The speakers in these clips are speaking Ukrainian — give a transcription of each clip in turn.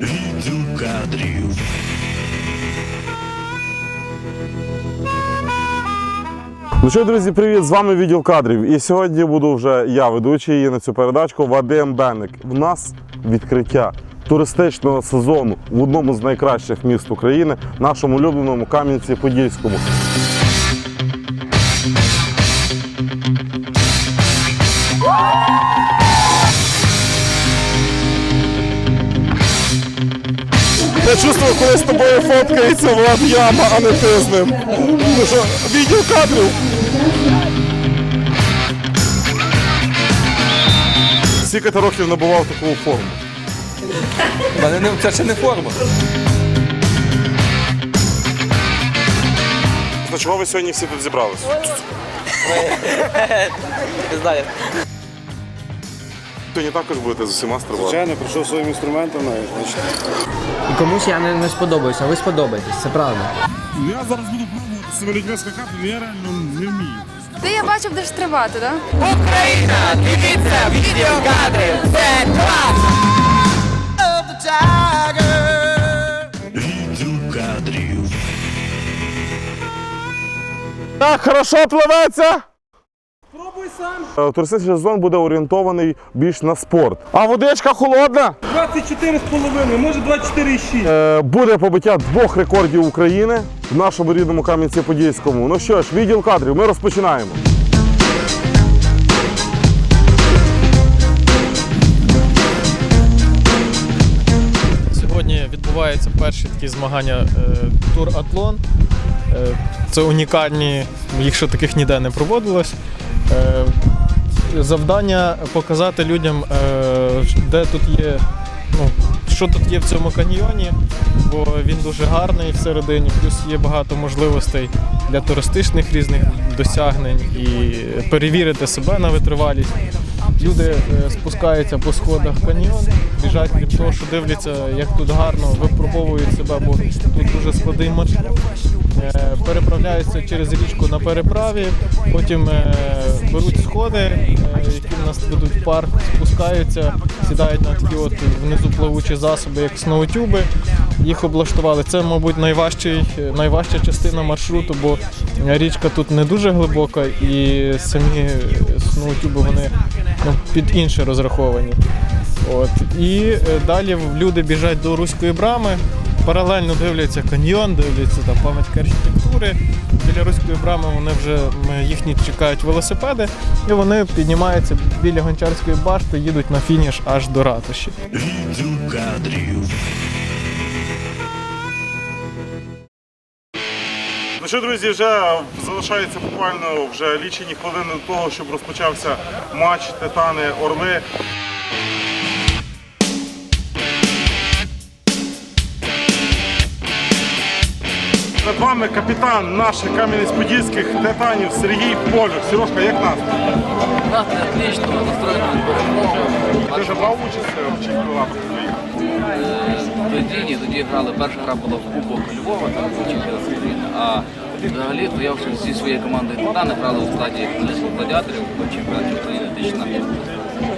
Відділ кадрів. Ну що, друзі, привіт! З вами відділ кадрів. І сьогодні буду вже я ведучий її на цю передачку Вадим Бенник. В нас відкриття туристичного сезону в одному з найкращих міст України, нашому улюбленому Кам'янці-Подільському. Я чувствую, коли з тобою фоткається Влад Яма, а не ти з ним. Ну що, відділ кадрів. Скільки ти років набував таку форму? Мене не це ще не форма. Чого ви сьогодні всі тут зібралися? Не знаю. Сьогодні також будете з усіма стрибати. Звичайно, прийшов своїм інструментом навіть. І комусь я не, не сподобаюся, а ви сподобаєтесь, це правда. Ну, Я зараз буду пробувати з цими людьми скакати, але я реально не вмію. Ти я бачу, будеш стрибати, так? Відділ кадрів. Так, хорошо пливеться? Сам. Туристичний сезон буде орієнтований більш на спорт. А водичка холодна? 24,5, може 24,6. Е, Буде побиття двох рекордів України в нашому рідному Кам'янці-Подільському. Ну що ж, відділ кадрів, ми розпочинаємо. Сьогодні відбуваються перші такі змагання е, Тур Атлон. Е, Це унікальні, ще таких ніде не проводилось. Е, Завдання показати людям, е, де тут є, ну, що тут є в цьому каньйоні, бо він дуже гарний всередині, плюс є багато можливостей для туристичних різних досягнень і перевірити себе на витривалість. Люди е, спускаються по сходах каньйон, біжать крім того, що дивляться, як тут гарно випробовують себе, бо тут дуже складний маршрут. Е, Переправляються через річку на переправі, потім е, беруть сходи, які в нас ведуть в парк, спускаються, сідають на такі от внизу плавучі засоби, як сноутюби. Їх облаштували. Це, мабуть, найважчий, найважча частина маршруту, бо річка тут не дуже глибока і самі сноутюби вони ну, під інше розраховані. От. І е, далі люди біжать до Руської брами, паралельно дивляться каньйон, дивляться там пам'ятки архітектури. Біля Руської брами вони вже їхні чекають велосипеди, і вони піднімаються біля гончарської башти, їдуть на фініш аж до ратуші. Відділ кадрів. Що, друзі, вже залишається буквально вже лічені хвилини до того, щоб розпочався матч Титани Орли. Перед вами капітан наших Кам'янець-Подільських титанів Сергій Полюх. Сережка, як нас? Отлично, настроєно на перемогу. Ти вже брав участь в чемпіонатах? Тоді ні, тоді грали. Перша гра була в Кубок Львова, там був чемпіонат України. А взагалі то я вже зі своєю командою Титани грали у складі гладіаторів в чемпіонаті України 2016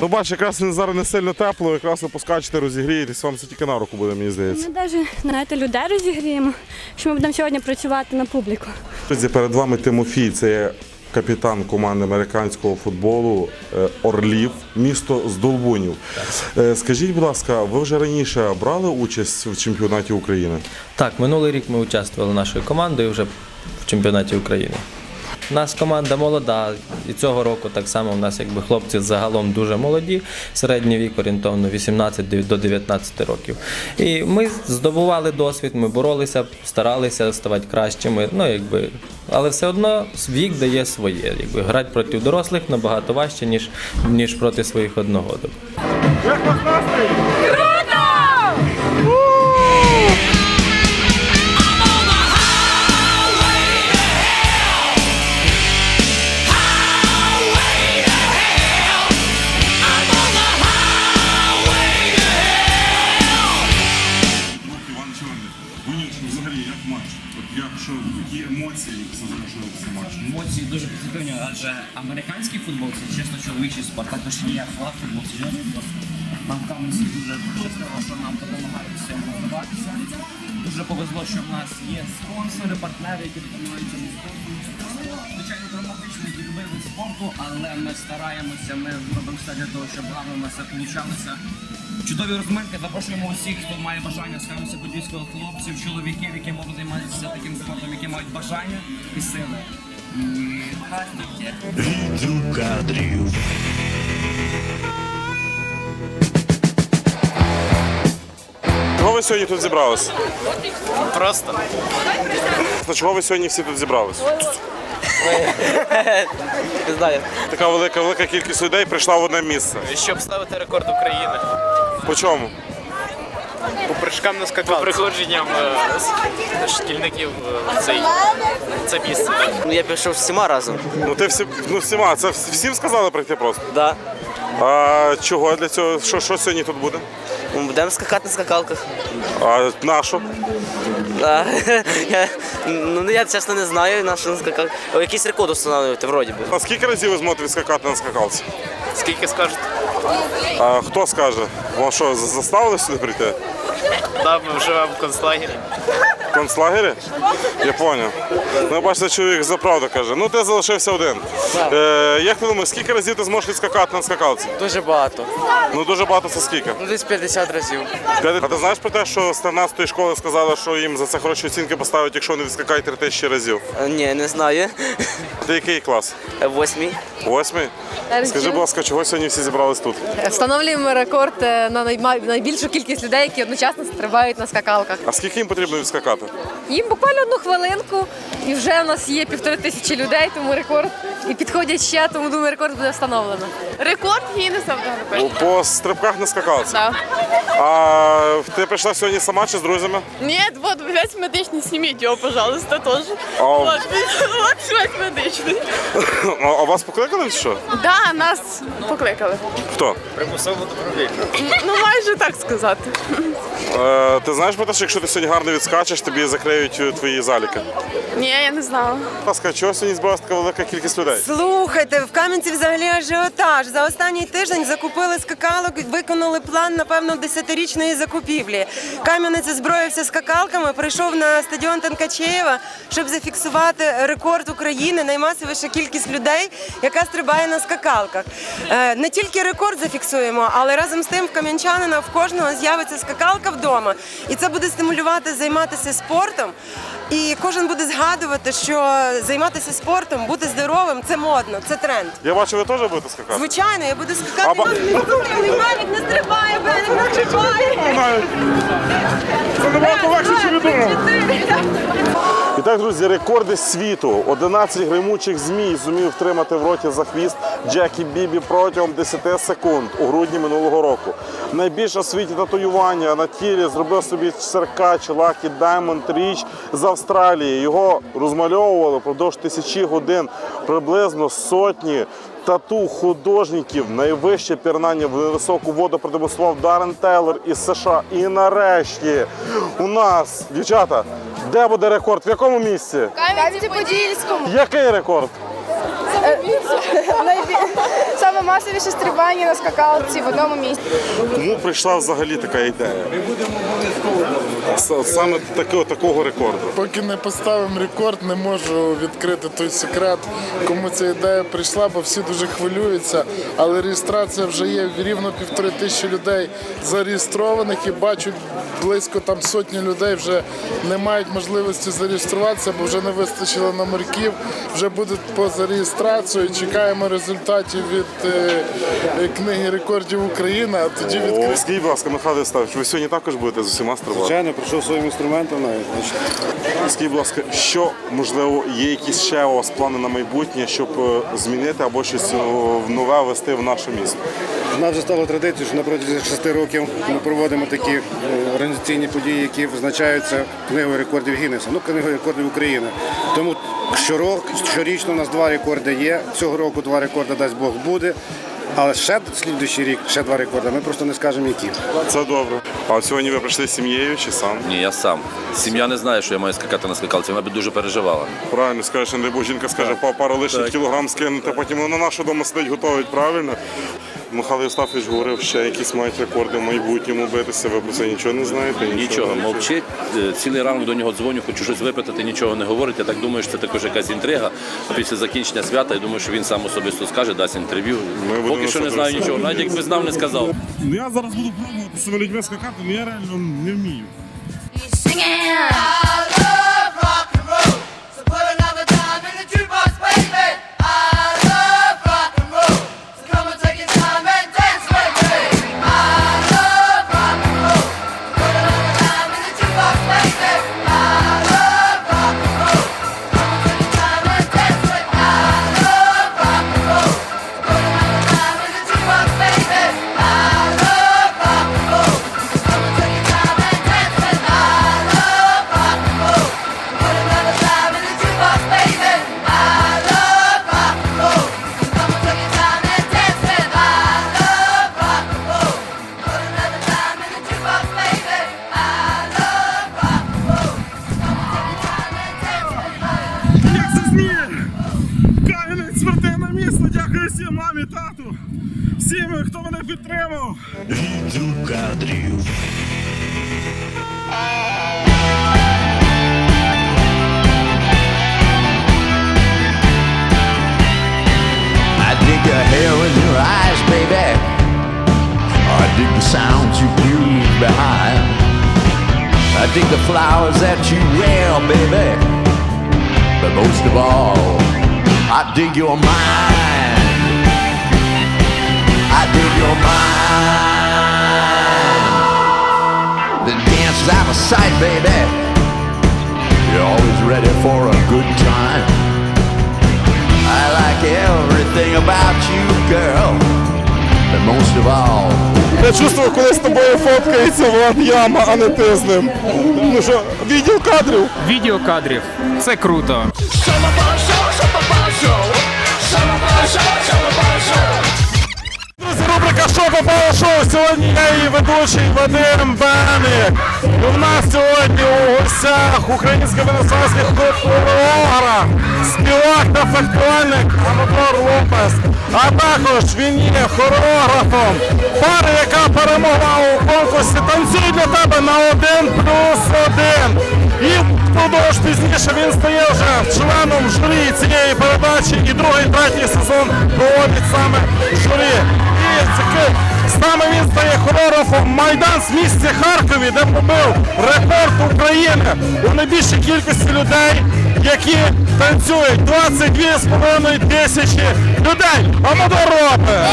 Ну бач, якраз зараз не сильно тепло, якраз ви поскачете, розігрієтесь, вам це тільки на руку буде, мені здається. Ми навіть знаєте, людей розігріємо, що ми будемо сьогодні працювати на публіку. Друзі, перед вами Тимофій, це є капітан команди американського футболу е, Орлів, місто Здолбунів. Е, Скажіть, будь ласка, ви вже раніше брали участь в чемпіонаті України? Так, минулий рік ми участвували нашою командою вже в чемпіонаті України. У нас команда молода, і цього року так само у нас якби хлопці загалом дуже молоді, середній вік орієнтовно 18 до 19 років. І ми здобували досвід, ми боролися, старалися ставати кращими. Ну, якби, але все одно вік дає своє. Якби, грати проти дорослих набагато важче, ніж, ніж проти своїх одногодок. Як вас настрій? Адже американський футбол це чесно чоловічий спорт, також є флаг футбол, серйозний футбол. Нам в Кам'янці дуже щасливо, що нам допомагають в цьому. розвиватися. Дуже повезло, що в нас є спонсори, партнери, які допомагають цьому спорту. Звичайно, травматично які любили спорту, але ми стараємося, ми робимо все для того, щоб гарно нас все получалося. Чудові розминки, запрошуємо усіх, хто має бажання, скажімо, подільського хлопців, чоловіків, які можуть займатися таким спортом, які мають бажання і сили. Кадрів. Чого ви сьогодні тут зібрались? Просто. Та чого ви сьогодні всі тут зібрались? Не знаю. Така велика велика кількість людей прийшла в одне місце. Щоб ставити рекорд України. По чому? По прыжкам на скакалці. Приходженням шкільників в цей, це місце. Ну я пішов всіма разом. Ну ти всі, ну всіма, це вс- всім сказали прийти просто. Да. А чого для цього? Що, що сьогодні тут буде? Ми будемо скакати на скакалках. А на що? Да. Я, ну я чесно не знаю, на що на скакалках. О, якийсь рекорд встановлювати, вроді би. А скільки разів ви зможете відскакати на скакалці? Скільки скажете? А хто скаже? Вам що, за- заставили сюди прийти? Да, ми живемо в концлагері. В концлагері? Я поняв. Ну, бачите, чоловік за правду каже. Ну ти залишився один. Е, як ти думаєш, скільки разів ти зможеш відскакати на скакалці? Дуже багато. Ну дуже багато це скільки? Ну десь 50 разів. А ти знаєш про те, що з 13 школи сказали, що їм за це хороші оцінки поставлять, якщо вони відскакають 3 тисячі разів? Е, Ні, не знаю. Ти який клас? Е, Восьмий. Восьмий? Скажи, будь ласка, чого сьогодні всі зібрались тут? Встановлюємо рекорд е, на найма- найбільшу кількість людей, які одночасно стрибають на скакалках. А скільки їм потрібно відскакати? Їм буквально одну хвилинку, і вже в нас є півтори тисячі людей, тому рекорд і підходять ще, тому думаю, рекорд буде встановлено. Рекорд Гіннеса По- По стрибках на скакалці. Так. А ти прийшла сьогодні сама чи з друзями? Ні, от весь медичний зніміть його, пожалуйста, теж. А, От весь медичний. а а вас покликали чи що? Да, нас покликали. Хто? Примусово добровільно. Ну майже так сказати. Е, ти знаєш про те, що якщо ти сьогодні гарно відскачеш, тобі закриють е, твої заліки? Ні, я не знала. Будь ласка, чого сьогодні збиралася така велика кількість людей? Слухайте, в Кам'янці взагалі ажіотаж. За останній тиждень закупили скакалок, виконали план, напевно, десятирічної закупівлі. Кам'янець озброївся скакалками, прийшов на стадіон Танкачеєва, щоб зафіксувати рекорд України, наймасовіша кількість людей, яка стрибає на скакалках. Е, Не тільки рекорд зафіксуємо, але разом з тим в кам'янчанина в кожного з'явиться скакалка вдома. І це буде стимулювати займатися спортом. І кожен буде згадувати, що займатися спортом, бути здоровим це модно, це тренд. Я бачу, ви теж будете скакати? Звичайно, я буду скакати. Аба... ба- не стрибає, Бенік не стрибає. Це набагато легше, ніж я думав. І так, друзі, рекорди світу. 11 гримучих змій зумів втримати в роті за хвіст Джекі Бібі протягом 10 секунд у грудні минулого року. Найбільше в світі татуювання на тілі зробив собі Серкач Лакі Даймонд Річ з Австралії. Його розмальовували впродовж тисячі годин приблизно сотні тату художників. Найвище пірнання в високу воду продемонстрував Дарен Тейлор із США. І нарешті у нас, дівчата, де буде рекорд? В якому місці? Кам'янці-Подільському. Який рекорд? Саме масовіше стрибання на скакалці в одному місці. Кому прийшла взагалі така ідея? С- Саме такого, такого рекорду. Поки не поставимо рекорд, не можу відкрити той секрет, кому ця ідея прийшла, бо всі дуже хвилюються. Але реєстрація вже є рівно півтори тисячі людей зареєстрованих і бачу близько там сотні людей вже не мають можливості зареєструватися, бо вже не вистачило номерків. Вже будуть поза реєстрацією. Чекаємо результатів від книги рекордів України. А тоді відкрити. скажіть, будь ласка, Михайло Ставич, ви сьогодні також будете з усіма стрибати? Звичайно, прийшов своїм інструментом навіть. Скажіть, будь ласка, що можливо є якісь ще у вас плани на майбутнє, щоб е, змінити або щось е, нове ввести в наше місто? У нас вже стало традицією, що на протязі шести років ми проводимо такі е, організаційні події, які визначаються книгою рекордів Гіннеса, ну книгою рекордів України. Тому щорок, щорічно у нас два рекорди є. Цього року два рекорди дасть Бог буде. Але ще слідуючий рік ще два рекорди. Ми просто не скажемо які. Це добре. А сьогодні ви прийшли з сім'єю чи сам? Ні, я сам. Сім'я не знає, що я маю скакати на скакалці. Вона б дуже переживала. Правильно скажеш, не дай Бог, жінка скаже, «Па- пару лишніх кілограм скинути, потім вона на нашу дома сидить, готовить, правильно? Михайло Євстафович говорив, ще якісь мають рекорди в майбутньому битися. Ви про це нічого не знаєте? Нічого, мовчить. Е, Цілий ранок до нього дзвоню, хочу щось випитати, нічого не говорить. Я так думаю, що це також якась інтрига. А після закінчення свята, я думаю, що він сам особисто скаже, дасть інтерв'ю. будемо Поки що не знаю нічого. Навіть якби знав, не сказав. Ну я зараз буду пробувати себе людьми скакати, але я реально не вмію. dig your mind. I dig your mind. The dance is out of sight, baby. You're always ready for a good time. I like everything about you, girl. But most of all, Я чувствую, коли з тобою фоткається Влад Яма, а не ти з ним. Ну що, відділ кадрів? Відео кадрів. Це круто. Друзі, рубрика «Що попало шоу?» Сьогодні я її ведучий Вадим Беник. І в нас сьогодні у гостях українська венесуельська хореограф, співак та фехтувальник Аматор Лопес. А також він є хореографом пари, яка перемогла у конкурсі «Танцюй для тебе на один плюс один». І впродовж пізніше він стає вже членом журі цієї передачі і другий, третій сезон проводить саме журі. І саме він стає хореографом Майдан з місця Харкові, де побив рекорд України у найбільшій кількості людей, які танцюють 22,5 тисячі людей. Амадор Ропе!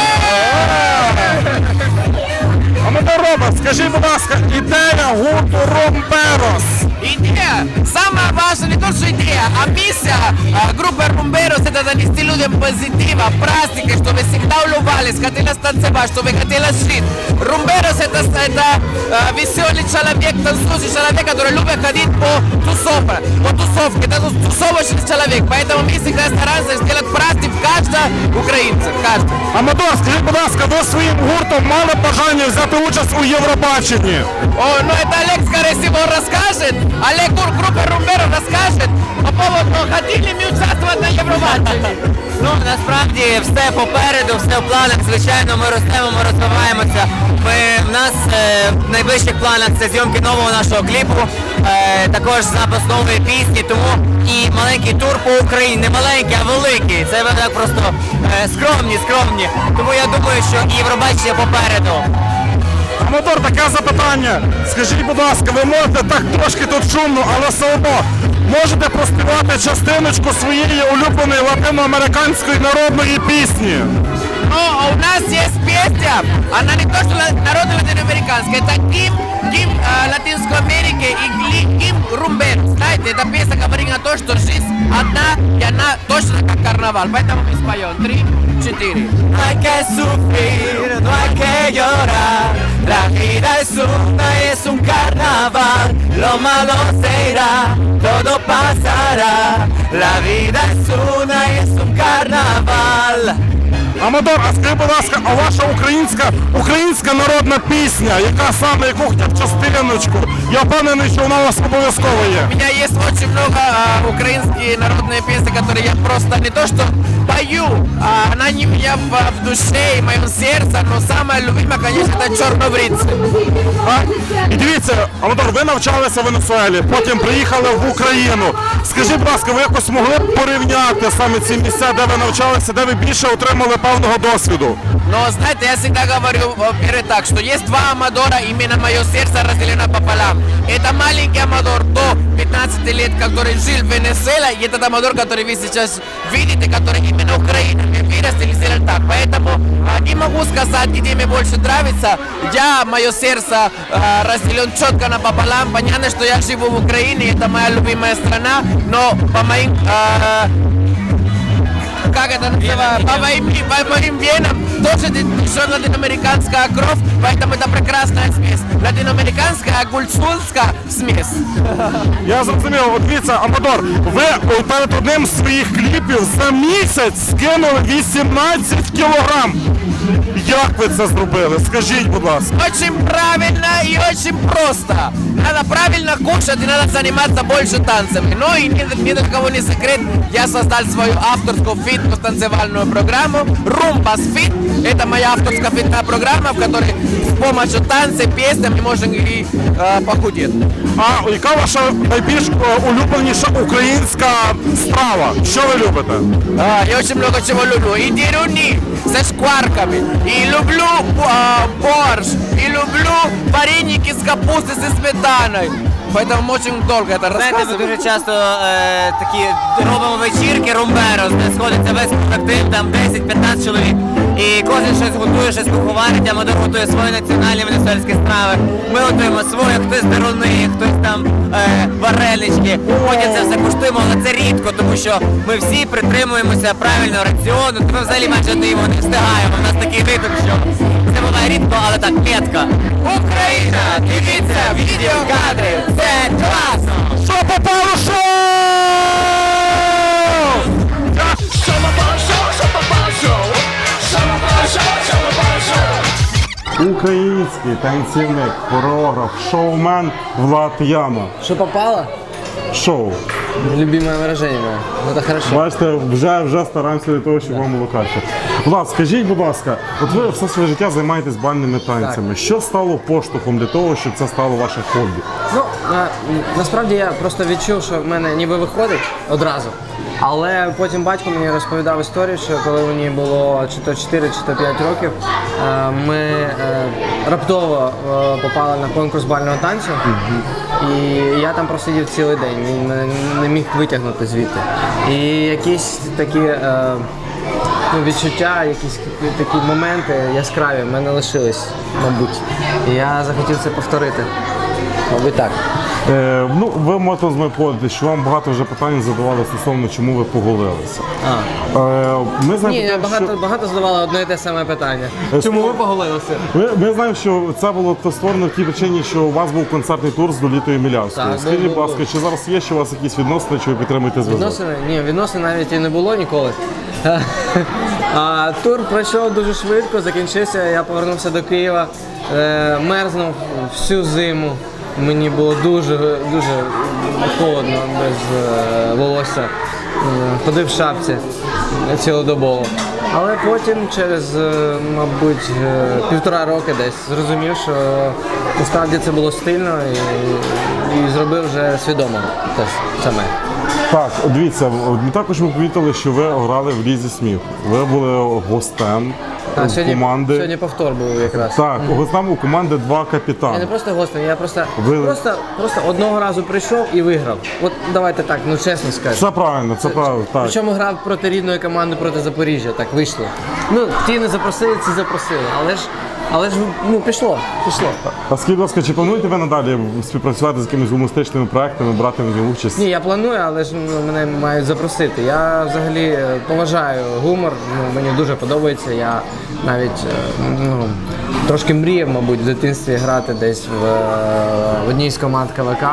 Амадор Ропе, скажіть, будь ласка, ідея гурту Ромберос. Идея, самое важное не то, что идея, а миссия а, группы Rumberos это донести людям позитива, праздника, чтобы всегда улыбались, хотели танцевать, чтобы хотели жить. Rumberos это, это а, веселый человек, танцующий человек, который любит ходить по тусовке, по тусовке, это тусовочный человек, поэтому мы всегда стараемся сделать праздник каждого украинца, каждый. Амадор, скажіть, будь ласка, ви своїм гуртом мали бажання взяти участь у Євробаченні? О, ну это Олег, скорее всего, расскажет. Олег группа Румберо расскажет по поводу, хотели ми участвовать на Євробаченні. Ну насправді все попереду, все в планах. Звичайно, ми ростемо, ми розвиваємося. Ми в нас е, в найближчих планах це зйомки нового нашого кліпу, е, також запис нової пісні. Тому і маленький тур по Україні, не маленький, а великий. Це ви так просто е, скромні, скромні. Тому я думаю, що і Євробачення попереду. Амадор, таке запитання. Скажіть, будь ласка, ви можете так трошки тут шумно, але все одно можете проспівати частиночку своєї улюбленої латиноамериканської народної пісні? Ну, а у нас есть песня, она не то, что ла- народная латиноамериканская, это гимн, гимн а, Латинской Америки и гли- гимн Румбер. Знаете, эта песня говорит о том, что жизнь одна, и она точно как карнавал. Поэтому мы споем. Три, четыре. No hay que sufrir, no hay que llorar. La vida es una y es un carnaval. Lo malo se irá, todo pasará. La vida es una y es un carnaval. Амадор, а скажи, будь ласка, а ваша українська українська народна пісня, яка саме яку хоча б частиночку? Я впевнений, що вона у вас обов'язково є. У меня есть очень много а, украинские народные песни, которые я просто не то что пою, а она не у меня в, в душе и в моем сердце, но самая любимая, конечно, это «Чернобрицы». Так? І дивіться, Амадор, ви навчалися в Венесуелі, потім приїхали в Україну. Скажіть, будь ласка, ви якось могли б порівняти саме ці місця, де ви навчалися, де ви більше отримали певного досвіду? Но знаете, я всегда говорю, во-первых, так, что есть два Амадора, именно мое сердце разделено пополам. Это маленький Амадор до 15 лет, который жил в Венесуэле, и этот Амадор, который вы сейчас видите, который именно Украина. Мы выросли сделали так. Поэтому а, не могу сказать, где мне больше нравится. Я, мое сердце а, разделен четко напополам. Понятно, что я живу в Украине, это моя любимая страна, но по моим а, как это называется, по моим, по моим венам тоже течет латиноамериканская кровь, поэтому это прекрасная смесь. Латиноамериканская, гульцульская смесь. Я зрозумів, от дивіться, Амадор, ви перед одним з своїх кліпів за місяць скинули 18 кілограм. Як ви це зробили? Скажіть, будь ласка. Очень правильно и очень просто. Надо правильно кушать и надо заниматься больше танцами. Ну и ни, ни для кого не секрет, я создал свою авторскую фитнес-танцевальную программу Румбас Фит. Это моя авторская фитнесная программа, в которой с помощью танца, песен мы можем и э, похудеть. А яка ваша найбільш е, улюбленіша українська страва? Що ви любите? А, я очень много чего люблю. И деруни со шкварками. И люблю а, борщ. И люблю вареники с капустой со сметаной. Поэтому мы очень долго это Знаєте, ми рассказываем. дуже часто е, такі робимо вечірки румберос, де сходиться весь колектив, там 10-15 чоловік. І кожен щось готує, щось куховарить, а Мадор готує свої національні венесуельські страви. Ми готуємо своє, хтось деруни, хтось там е, варенички. Потім це все куштуємо, але це рідко, тому що ми всі притримуємося правильного раціону, ми взагалі майже не його не встигаємо. У нас такий ритм, що це буває рідко, але так метка. Україна! Дивіться відеокадри! Це класно! Що попало шоу! Український танцівник, хореограф, шоумен Влад Яма. Що попало? Шоу. Любимое выражение. Ну, Это хорошо. Бачите, вже, вже стараємося для того, щоб вам було краще. Влад, скажіть, будь ласка, от ви все своє життя займаєтесь бальними танцями. Що стало поштовхом для того, щоб це стало ваше хобі? Ну, на, насправді я просто відчув, що в мене ніби виходить одразу. Але потім батько мені розповідав історію, що коли мені було чи то 4, чи то 5 років, е, ми е, раптово е, попали на конкурс бального танцю. І я там просидів цілий день, він не міг витягнути звідти. І якісь такі е, ну, відчуття, якісь такі моменти яскраві в мене лишились, мабуть. І я захотів це повторити. Мабуть, так. Е, ну, ви можете з мною погодитися, що вам багато вже питань задавали стосовно, чому ви поголилися. А. Е, ми знаємо, Ні, те, багато, що... багато задавали одне і те саме питання. Е, Чому ви поголилися? Ми, ми знаємо, що це було то створено в тій причині, що у вас був концертний тур з Лолітою Мілявською. Так, Скажіть, був, будь ласка, був. чи зараз є ще у вас якісь відносини, чи ви підтримуєте зв'язок? Відносини? Ні, відносин навіть і не було ніколи. А тур пройшов дуже швидко, закінчився, я повернувся до Києва, е, мерзнув всю зиму. Мені було дуже дуже холодно без е, волосся. Е, Ходив в шапці цілодобово. Але потім, через, е, мабуть, е, півтора роки десь зрозумів, що насправді це було стильно і, і зробив вже свідомо те саме. Так, дивіться, ми також ми помітили, що ви грали в лізі сміху. Ви були гостем А, у сьогодні, команди. сьогодні повтор був якраз. Так, гостем у команди два капітани. Я не просто гостем, я просто, Ви- просто, просто одного разу прийшов і виграв. От давайте так, ну чесно скажу. Це правильно, це правильно. Так. Причому грав проти рідної команди проти Запоріжжя, так вийшло. Ну, ті не запросили, ці запросили. Але ж, але ж ну, пішло, пішло. А скажіть, будь ласка, чи плануєте ви надалі співпрацювати з якимись гумористичними проектами, брати в них участь? Ні, я планую, але ж ну, мене мають запросити. Я взагалі е, поважаю гумор, ну, мені дуже подобається. Я навіть е, ну, трошки мріяв, мабуть, в дитинстві грати десь в, е, в одній з команд КВК.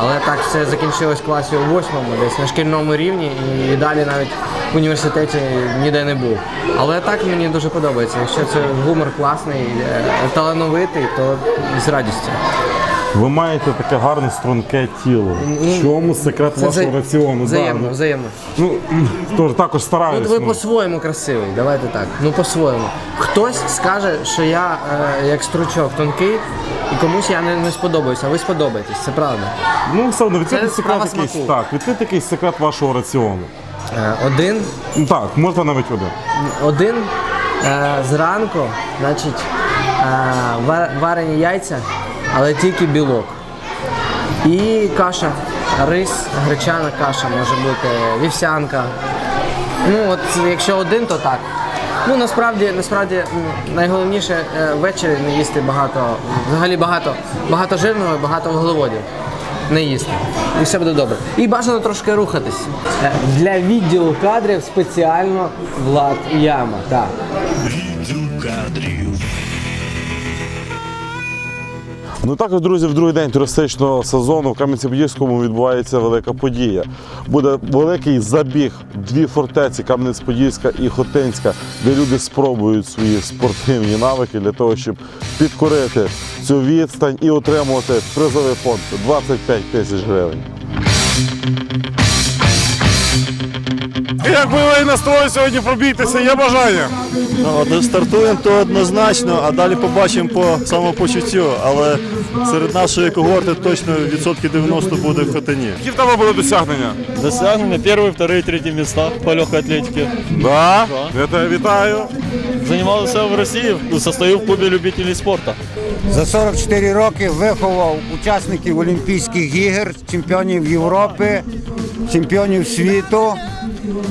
Але так все закінчилось в класі у восьмому, десь на шкільному рівні, і далі навіть в університеті ніде не був. Але так мені дуже подобається. Якщо це гумор класний, е, талановитий, то з радістю. Ви маєте таке гарне струнке тіло. В чому секрет Це вашого раціону? Взаємно, Да, ну, взаємно. Ну, тож також От стараюсь. ви ну. по-своєму красивий, давайте так. Ну по-своєму. Хтось скаже, що я е, як стручок тонкий, і комусь я не, не сподобаюся, а ви сподобаєтесь, це правда. Ну, все одно, відкрити секрет якийсь. Так, відкрити якийсь секрет вашого раціону. Е, один. Так, можна навіть один. Один е, зранку, значить, е, варені яйця, але тільки білок. І каша, рис, гречана каша може бути, вівсянка. Ну, от якщо один, то так. Ну насправді, насправді найголовніше ввечері не їсти багато, взагалі багато, багато жирного і багато вуглеводів. Не їсти. І все буде добре. І бажано трошки рухатись. Е, Для відділу кадрів спеціально Влад Яма. Так. Відділ кадрів. Ну також, друзі, в другий день туристичного сезону в Кам'янці-Подільському відбувається велика подія. Буде великий забіг дві фортеці Кам'янець-Подільська і Хотинська, де люди спробують свої спортивні навики для того, щоб підкорити цю відстань і отримувати призовий фонд 25 тисяч гривень. Як бойовий настрой сьогодні пробійтеся, є бажання? Ну, стартуємо то однозначно, а далі побачимо по самопочуттю. Але серед нашої когорти точно відсотки 90 буде в хатині. Які в тебе були досягнення? Досягнення перший, второй, третій міста по легкой атлетике. Да? Я тебе вітаю. Займався в Росії, состою в клубі любителів спорту. За 44 роки виховав учасників Олімпійських ігор, чемпіонів Європи, чемпіонів світу.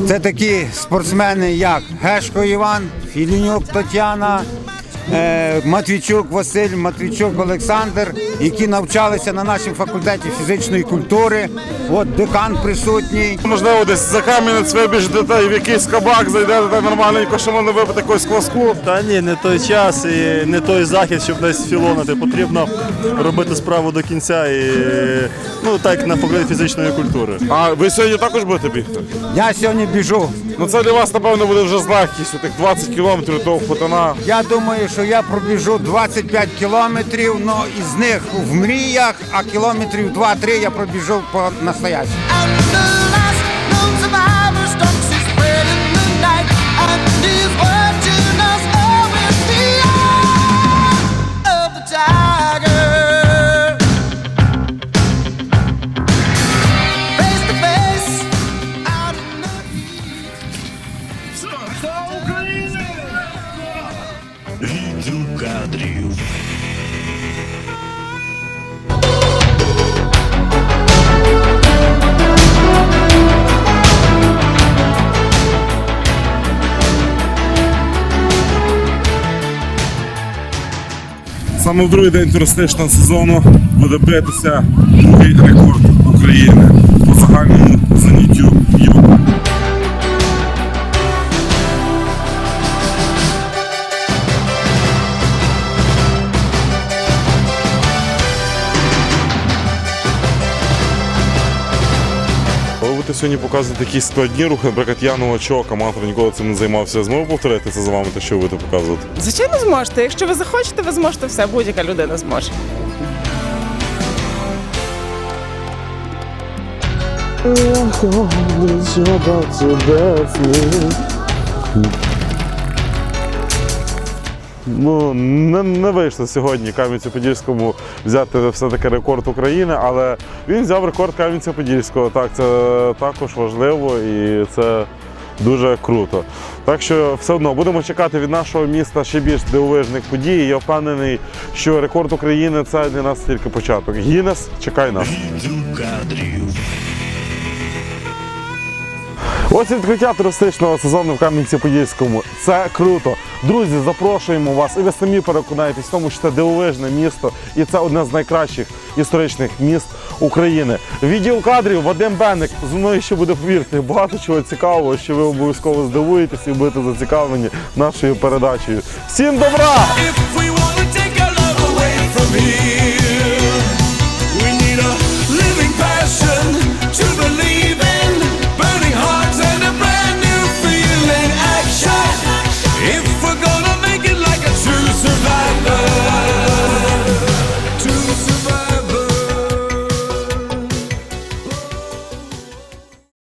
Це такі спортсмени, як Гешко Іван, Філінюк Тетяна, Матвійчук Василь, Матвійчук Олександр, які навчалися на нашому факультеті фізичної культури. От декан присутній. Можливо, десь за камінець вибіжете і в якийсь кабак зайдете та нормальненько, що можна випити якусь кваску. Та ні, не той час і не той захід, щоб десь філонити. Потрібно робити справу до кінця і ну так на погляд фізичної культури. А ви сьогодні також будете бігти? Я сьогодні біжу. Ну це для вас, напевно, буде вже з легкістю, тих 20 кілометрів того фотона. Я думаю, що я пробіжу 25 кілометрів, ну із них в мріях, а кілометрів 2-3 я пробіжу по настоящему. Саме в другий день туристичного сезону буде битися другий рекорд України по загальному заняттю йогою. Будете сьогодні показувати якісь складні рухи, наприклад, я новачок, аматор ніколи цим не займався. Зможу повторити це за вами, те, що ви будете показувати? Звичайно, зможете. Якщо ви захочете, ви зможете все, будь-яка людина зможе. Ну, не, не вийшло сьогодні Кам'янцю-Подільському взяти все-таки рекорд України, але він взяв рекорд Кам'янця-Подільського. Так, це також важливо і це дуже круто. Так що все одно будемо чекати від нашого міста ще більш дивовижних подій. Я впевнений, що рекорд України це для нас тільки початок. Гіннес, чекай нас. Ось відкриття туристичного сезону в Кам'янці-Подільському. Це круто. Друзі, запрошуємо вас, і ви самі переконаєтесь в тому, що це дивовижне місто, і це одне з найкращих історичних міст України. Відділ кадрів Вадим Бенник. Зі мною ще буде повірте, багато чого цікавого, що ви обов'язково здивуєтесь і будете зацікавлені нашою передачею. Всім добра!